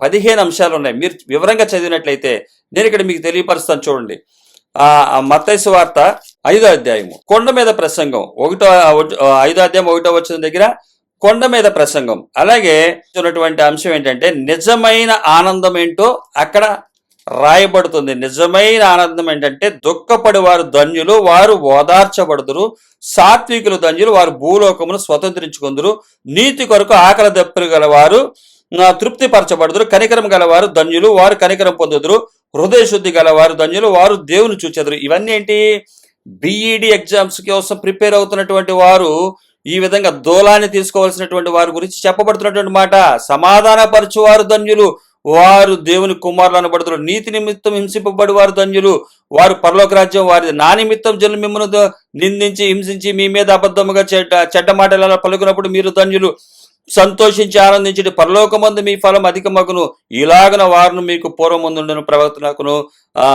పదిహేను అంశాలు ఉన్నాయి మీరు వివరంగా చదివినట్లయితే నేను ఇక్కడ మీకు తెలియపరుస్తాను చూడండి. ఆ మత్తైసు వార్త ఐదో అధ్యాయము. కొండ మీద ప్రసంగం. ఒకటో ఐదో అధ్యాయం ఒకటో వచ్చిన దగ్గర కొండ మీద ప్రసంగం. అలాగే ఉన్నటువంటి అంశం ఏంటంటే నిజమైన ఆనందం ఏంటో అక్కడ రాయబడుతుంది. నిజమైన ఆనందం ఏంటంటే దుఃఖపడి వారు ధన్యులు వారు ఓదార్చబడుదురు. సాత్వికులు ధన్యులు వారు భూలోకమును స్వతంత్రించుకుందరు. నీతి కొరకు ఆకలి దప్పులు గలవారు వారు తృప్తిపరచబడుదురు. కనికరం గలవారు ధన్యులు. వారు కనికరం పొందుదురు. హృదయ శుద్ధి గలవారు ధన్యులు. వారు దేవుని చూచెదరు. ఇవన్నీ ఏంటి? బీఈడి ఎగ్జామ్స్ కోసం ప్రిపేర్ అవుతున్నటువంటి వారు ఈ విధంగా దూలాన్ని తీసుకోవాల్సినటువంటి వారి గురించి చెప్పబడుతున్నటువంటి మాట. సమాధానపరచు వారు ధన్యులు. వారు దేవుని కుమారులు అనబడుతున్నారు నీతి నిమిత్తం హింసింపబడి వారు ధన్యులు. వారు పరలోక రాజ్యం వారి నా నిమిత్తం జనులు మిమ్మల్ని నిందించి హింసించి మీ మీద అబద్ధముగా చెడ్డ చెడ్డ మాటల పలుకున్నప్పుడు మీరు ధన్యులు. సంతోషించి ఆనందించండి. పరలోకమందు మీ ఫలం అధికమగును. ఇలాగన వారును మీకు పూర్వముందుండను ప్రవర్తనకును ఆ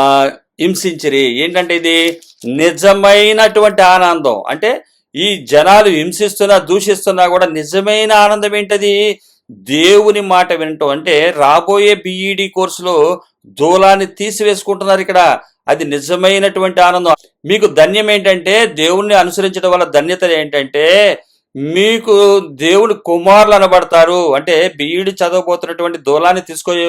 హింసించిరి. ఏంటంటే ఇది? నిజమైనటువంటి ఆనందం. అంటే ఈ జనాలు హింసిస్తున్నా దూషిస్తున్నా కూడా నిజమైన ఆనందం ఏంటది? దేవుని మాట వినటం. అంటే రాబోయే బిఈడి కోర్సులో దూలాన్ని తీసివేసుకుంటున్నారు ఇక్కడ. అది నిజమైనటువంటి ఆనందం. మీకు ధన్యం ఏంటంటే దేవుణ్ణి అనుసరించడం వల్ల ధన్యత ఏంటంటే మీకు దేవుని కుమారులు అనబడతారు. అంటే బీఈడి చదవబోతున్నటువంటి దూలాన్ని తీసుకోయే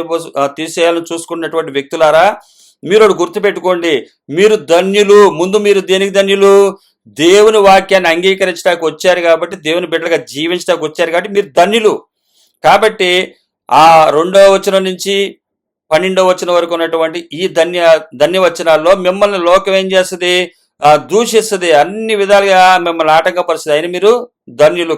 తీసేయాలని చూసుకున్నటువంటి వ్యక్తులారా మీరు ఒకటి గుర్తుపెట్టుకోండి. మీరు ధన్యులు ముందు మీరు దేనికి ధన్యులు? దేవుని వాక్యాన్ని అంగీకరించడానికి వచ్చారు కాబట్టి దేవుని బిడ్డలుగా జీవించడానికి వచ్చారు కాబట్టి మీరు ధన్యులు. కాబట్టి ఆ రెండవ వచనం నుంచి పన్నెండవ వచనం వరకు ఉన్నటువంటి ఈ ధన్య ధన్యవచనాల్లో మిమ్మల్ని లోకం ఏం చేస్తుంది? దూషిస్తుంది అన్ని విధాలుగా మిమ్మల్ని ఆటంకపరుస్తుంది. అయిన మీరు ధన్యులు